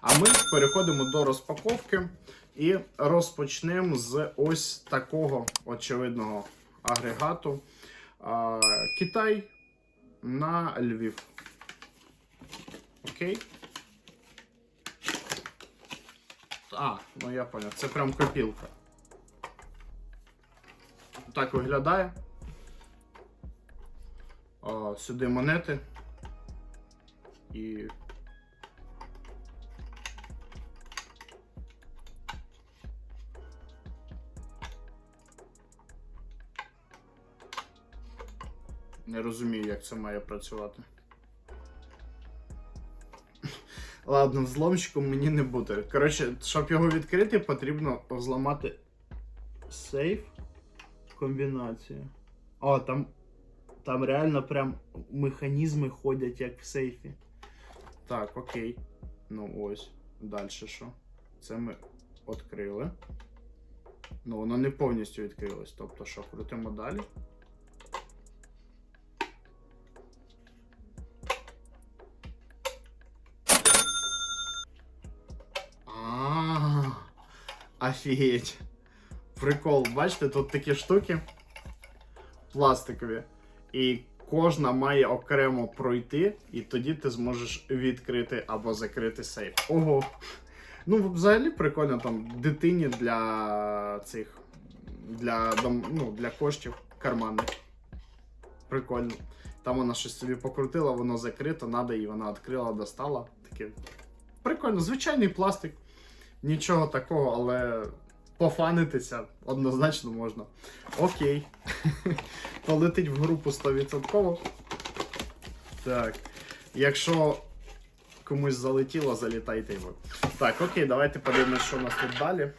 А ми переходимо до розпаковки і розпочнемо з ось такого очевидного агрегату. Китай на Львів. Окей. А, ну я понял, це прям копілка. Так виглядає. А, сюди монети. І. Не розумію, як це має працювати. Ладно, взломщиком мені не буде. Коротше, щоб його відкрити, потрібно взламати сейф. Комбінація. О, там. Там реально прям механізми ходять як в сейфі. Так, окей. Ну ось. Далі що? Це ми відкрили. Ну, воно не повністю відкрилось. Тобто що, крутимо далі. Офігеть. Прикол, бачите, тут такі штуки пластикові. І кожна має окремо пройти, і тоді ти зможеш відкрити або закрити сейф. Ого. Ну, взагалі прикольно там дитині для цих. Для ну, для коштів карманних. Прикольно. Там вона щось собі покрутила, воно закрито, надо, і вона відкрила, достала. Таке. Прикольно, звичайний пластик. Нічого такого, але пофанитися однозначно можна. Окей. Полетить в групу 100%. Так. Якщо комусь залетіло, залітайте й ви. Так, окей, давайте подивимось, що у нас тут далі.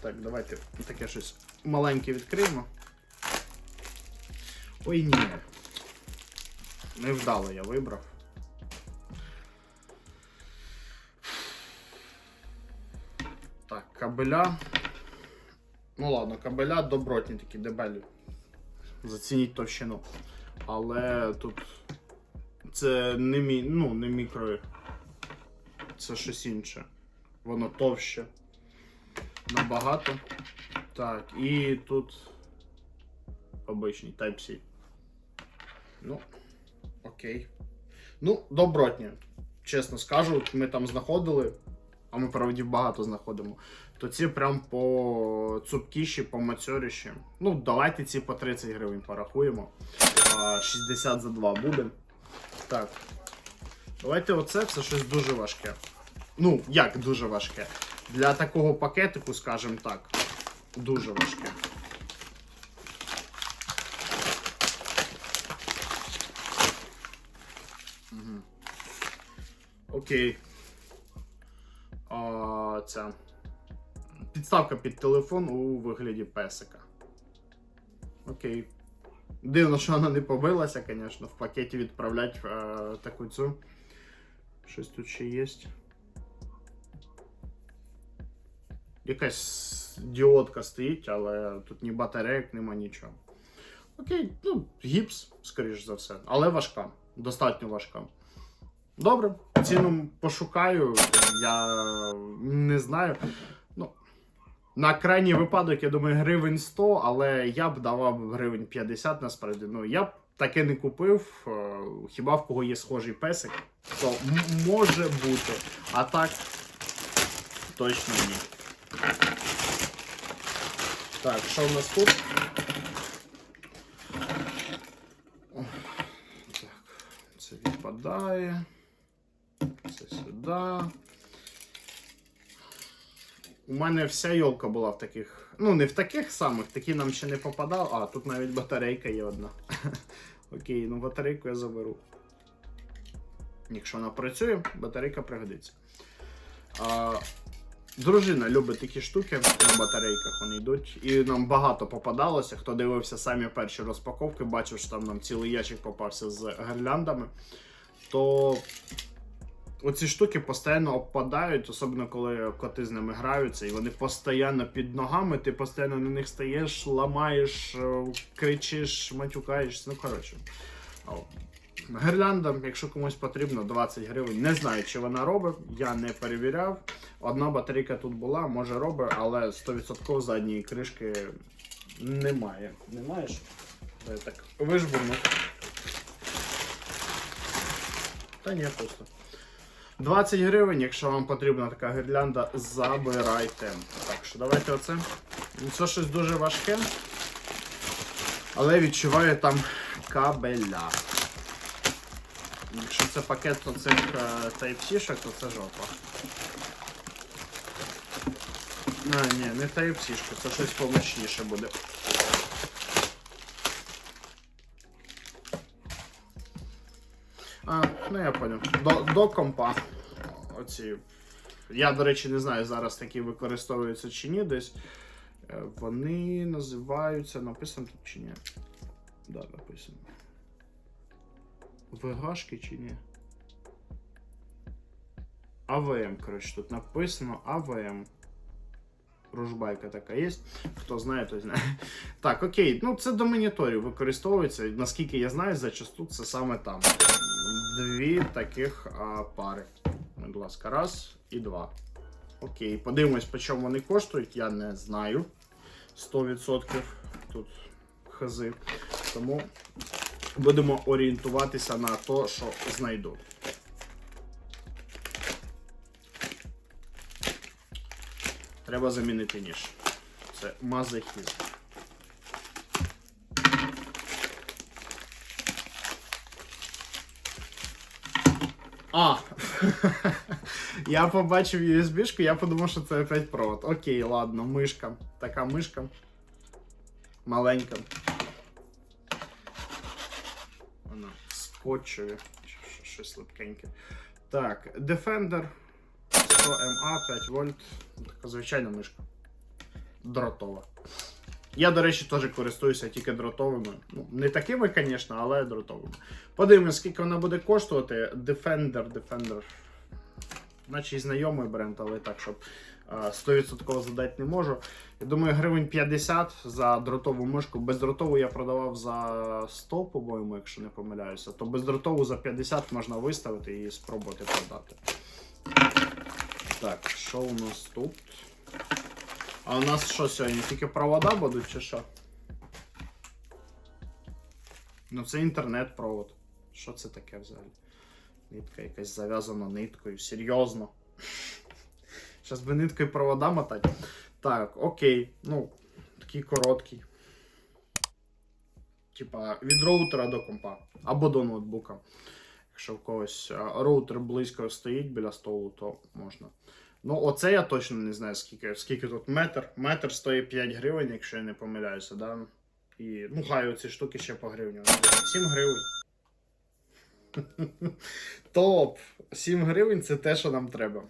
Так, давайте таке щось маленьке відкриємо. Ой, ні. Невдало я вибрав. Кабеля. Ну ладно, кабеля добротні такі дебелі. Зацініть товщину. Але тут це не мі... ну, не мікро. Це щось інше. Воно товще. Набагато. Так, і тут обичний Type-C. Ну, окей. Ну, добротні. Чесно скажу, ми там знаходили, а ми правді багато знаходимо. То ці прям по цупкіші, по мацьоріші. Ну, давайте ці по 30 гривень порахуємо. А, 60 за 2 буде. Так. Давайте оце, це щось дуже важке. Ну, як дуже важке. Для такого пакетику, скажімо так, дуже важке. Мгм. Окей. А, ця. Підставка під телефон у вигляді песика. Окей. Дивно, що вона не побилася, звісно, в пакеті відправлять е, таку цю. Щось тут ще є. Якась діодка стоїть, але тут ні батарейок, нема нічого. Окей, ну, гіпс, скоріш за все, але важка. Достатньо важка. Добре, ціну пошукаю, я не знаю. На крайній випадок, я думаю, гривень 100, але я б давав гривень 50 насправді. Ну, я б таке не купив. е, Хіба в кого є схожий песик, то може бути. А так, точно ні. Так, що в нас тут? Так, це відпадає. Це сюди. У мене вся йолка була в таких. Ну, не в таких самих, такі нам ще не попадав. А, тут навіть батарейка є одна. Окей, ну батарейку я заберу. Якщо вона працює, батарейка пригодиться. А, дружина любить такі штуки на батарейках, вони йдуть. І нам багато попадалося. Хто дивився самі перші розпаковки, бачив, що там нам цілий ящик попався з гирляндами. То оці штуки постійно обпадають, особливо коли коти з ними граються, і вони постійно під ногами, ти постійно на них стаєш, ламаєш, е, кричиш, матюкаєшся. Ну, коротше. О, Гирлянда, якщо комусь потрібно, 20 гривень. Не знаю, чи вона робить, я не перевіряв. Одна батарейка тут була, може робить, але 100% задньої кришки немає. Не маєш? Так вижбурну. Та ні, просто. 20 гривень, якщо вам потрібна така гірлянда, забирайте. Так що давайте оце. Ну, Це щось дуже важке. Але відчуваю там кабеля. Якщо це пакет оцих е, Type-C-шок, то це жопа. А, ні, не Type-C-шка, це щось помощніше буде. Ну я понял. До, до компа. Оці. Я, до речі, не знаю, зараз такі використовуються чи ні десь. Е, Вони називаються. Написано тут чи ні? Да, написано. ВГшки чи ні? АВМ, коротше, тут написано АВМ. Ружбайка така є. Хто знає, той знає. Так, окей, ну це до моніторів використовується. Наскільки я знаю, зачасту це саме там. Дві таких а, пари. Будь ласка, раз і два. Окей, подивимось, по чому вони коштують, я не знаю. 100% тут хази. Тому будемо орієнтуватися на те, що знайду. Треба замінити ніж. Це мазохізм. А! я побачив USB-шку, я подумав, що це опять провод. Окей, ладно, мишка. Така мишка. Маленька. Вона скотчеві. Щ- Щось липкеньке. Так, Defender 100 MA 5 вольт. Така звичайна мишка. Дротова. Я, до речі, теж користуюся тільки дротовими. Ну, не такими, звісно, але дротовими. Подивимось, скільки вона буде коштувати. Defender, Defender. Наче і знайомий бренд, але так, щоб 100% задати не можу. Я думаю, гривень 50 за дротову мишку. Бездротову я продавав за 100, по-моєму, якщо не помиляюся. То бездротову за 50 можна виставити і спробувати продати. Так, що у нас тут? А у нас що сьогодні? Тільки провода будуть чи що? Ну це інтернет-провод. Що це таке взагалі? Нитка якась зав'язана ниткою. Серйозно. Зараз би ниткою провода мотати. Так, окей. Ну, такий короткий. Типа від роутера до компа. Або до ноутбука. Якщо в когось роутер близько стоїть біля столу, то можна. Ну, оце я точно не знаю, скільки, скільки тут метр. Метр стоїть 5 гривень, якщо я не помиляюся, да? І, ну, хай оці штуки ще по гривню. 7 гривень. Топ! 7 гривень це те, що нам треба.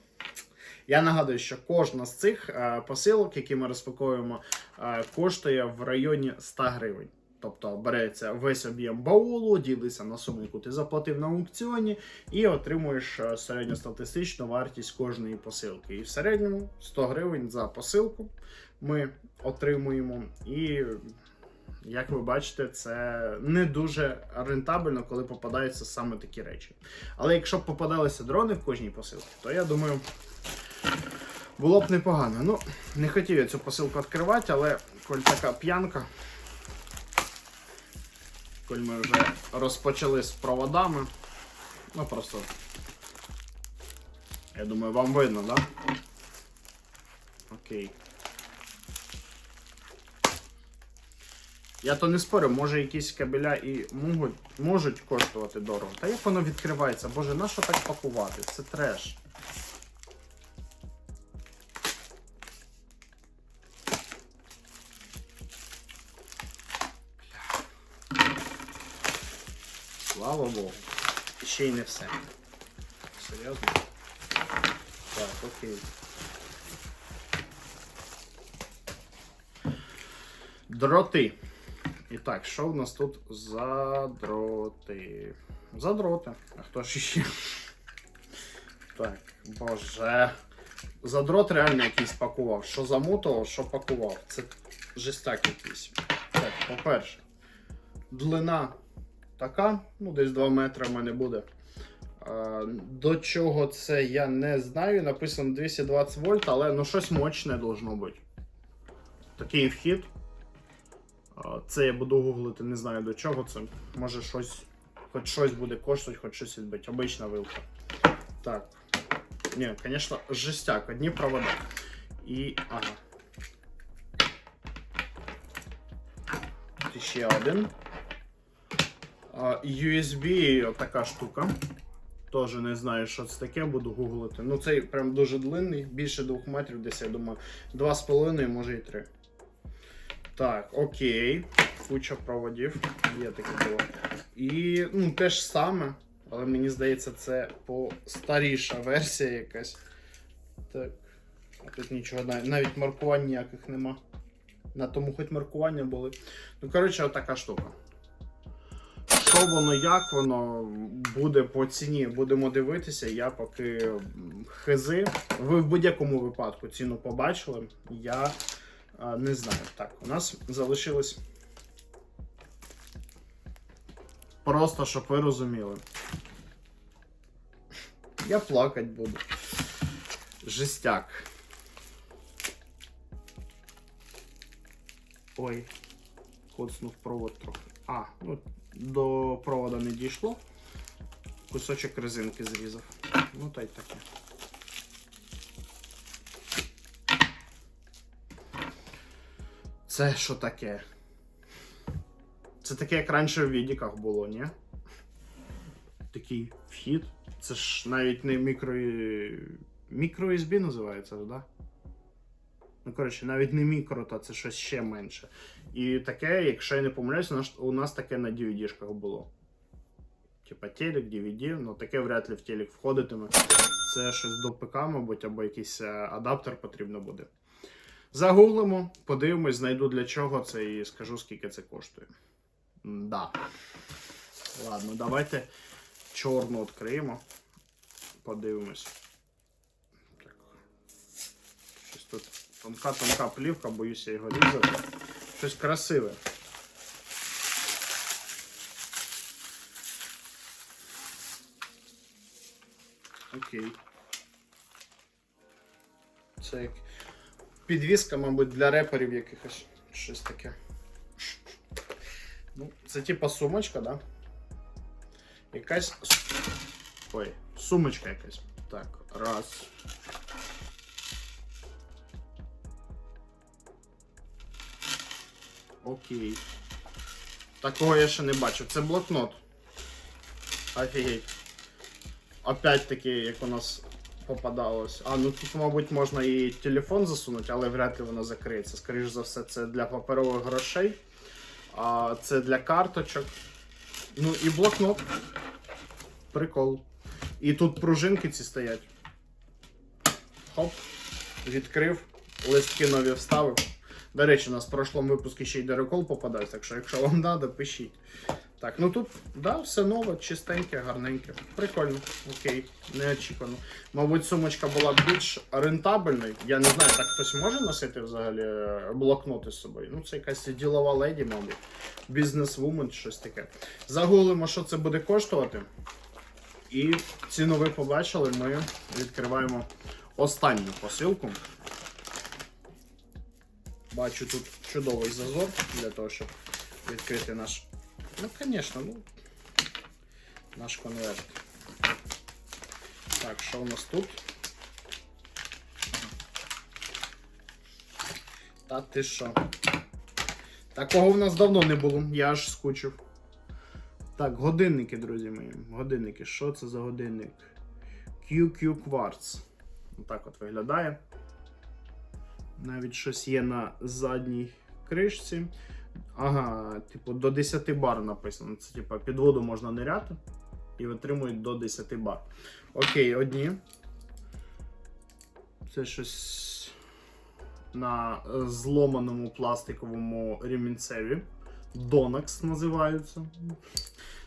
Я нагадую, що кожна з цих е, посилок, які ми розпаковуємо, е, коштує в районі 100 гривень. Тобто береться весь об'єм баулу, ділиться на суму, яку ти заплатив на аукціоні, і отримуєш е, середньостатистичну вартість кожної посилки. І в середньому 100 гривень за посилку ми отримуємо. І як ви бачите, це не дуже рентабельно, коли попадаються саме такі речі. Але якщо б попадалися дрони в кожній посилці, то я думаю, було б непогано. Ну, не хотів я цю посилку відкривати, але коль така п'янка, коль ми вже розпочали з проводами, ну просто. Я думаю, вам видно? Да? Окей. Я то не спорю, може якісь кабеля і можуть, можуть коштувати дорого. Та як воно відкривається? Боже, на що так пакувати? Це треш. Слава Богу. Ще й не все. Серйозно? Так, окей. Дроти. І так, що в нас тут за дроти? За дроти. А хто ж ще? Так, боже. За дрот реально якийсь пакував. Що замотував, що пакував. Це жестяк якийсь. Так, по-перше, длина така, ну десь 2 метри в мене буде. До чого це я не знаю. Написано 220 вольт, але ну щось мощне должно бути. Такий вхід. Це я буду гуглити, не знаю до чого це. Може щось, хоч щось буде коштувати, хоч щось відбити. Обична вилка. Так. Ні, звісно, жестяк, одні провода. І. Ага. Ще один. USB така штука. Теж не знаю, що це таке, буду гуглити. Ну, цей прям дуже длинний, більше 2 метрів, десь, я думаю, 2,5, може і 3. Так, окей. Куча проводів. Є таке було. І ну, те ж саме, але мені здається, це постаріша версія якась. Так. А тут нічого, нав- навіть маркувань ніяких нема. На тому хоч маркування були. Ну, коротше, отака штука. Що воно, як воно буде по ціні, будемо дивитися. Я поки хизи. Ви в будь-якому випадку ціну побачили. Я не знаю. Так, у нас залишилось. Просто щоб ви розуміли. Я плакать буду. Жестяк. Ой, коцнув провод трохи. А, ну до провода не дійшло. Кусочок резинки зрізав. Ну та й таке. Це що таке? Це таке, як раніше в відіках було, ні? Такий вхід. Це ж навіть не мікро. Мікро USB називається, так? Да? Ну, коротше, навіть не мікро, та це щось ще менше. І таке, якщо я не помиляюсь, у нас, таке на DVD-шках було. Типа телек, DVD, ну таке вряд ли в телек входитиме. Це щось до ПК, мабуть, або якийсь е, адаптер потрібно буде. Загуглимо, подивимось, знайду для чого це і скажу, скільки це коштує. Да. Ладно, давайте чорну відкриємо. Подивимось. Так. Щось тут тонка-тонка плівка, боюся його різати. Щось красиве. Окей. Це як підвіска, мабуть, для реперів якихось щось таке. Ну, це типа сумочка, да? Якась. с- Ой, сумочка якась. Так, раз. Окей. Такого я ще не бачив. Це блокнот. Офігеть. Опять таки, як у нас попадалось. А, ну тут, мабуть, можна і телефон засунути, але вряд ли воно закриється. Скоріше за все, це для паперових грошей. А це для карточок. Ну і блокнот. Прикол. І тут пружинки ці стоять. Хоп. Відкрив, листки нові вставив. До речі, у нас в прошлому випуску ще й дерекол попадався, так що якщо вам треба, пишіть. Так, ну тут, да, все нове, чистеньке, гарненьке. Прикольно, окей, неочікувано. Мабуть, сумочка була більш рентабельною. Я не знаю, так хтось може носити взагалі е, блокноти з собою. Ну, це якась ділова леді, мабуть. Бізнес-вумен, щось таке. Загуглимо, що це буде коштувати. І ціну ви побачили, ми відкриваємо останню посилку. Бачу тут чудовий зазор для того, щоб відкрити наш. Ну, звісно, ну. Наш конверт. Так, що у нас тут? Та ти що? Такого в нас давно не було, я аж скучив. Так, годинники, друзі мої. Годинники. Що це за годинник? QQ Quartz. Отак от виглядає. Навіть щось є на задній кришці. Ага, типу, до 10 бар написано. Це типу під воду можна ниряти і витримують до 10 бар. Окей, одні. Це щось на зломаному пластиковому ремінцеві. Donax називаються.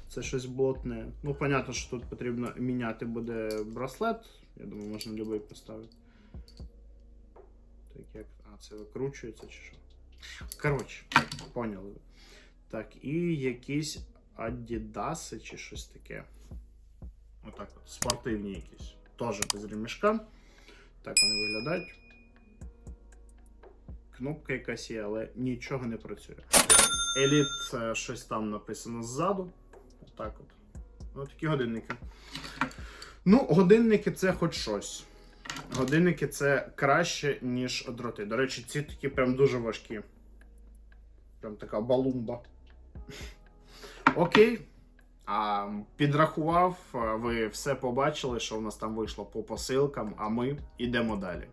Це щось блотне. Ну, понятно, що тут потрібно міняти буде браслет. Я думаю, можна любий поставити. Так як. А, це викручується чи що? Коротше, поняли. Так, і якийсь Адідаси чи щось таке. Отак от. Спортивні якісь. Теж без ремішка. Так вони виглядають. Кнопка якась є, але нічого не працює. Еліт е, щось там написано ззаду. Отак от. Ось такі годинники. Ну, годинники це хоч щось. Годинники це краще, ніж дроти. До речі, ці такі прям дуже важкі. Прям така балумба. Окей. А, підрахував, ви все побачили, що в нас там вийшло по посилкам, а ми йдемо далі.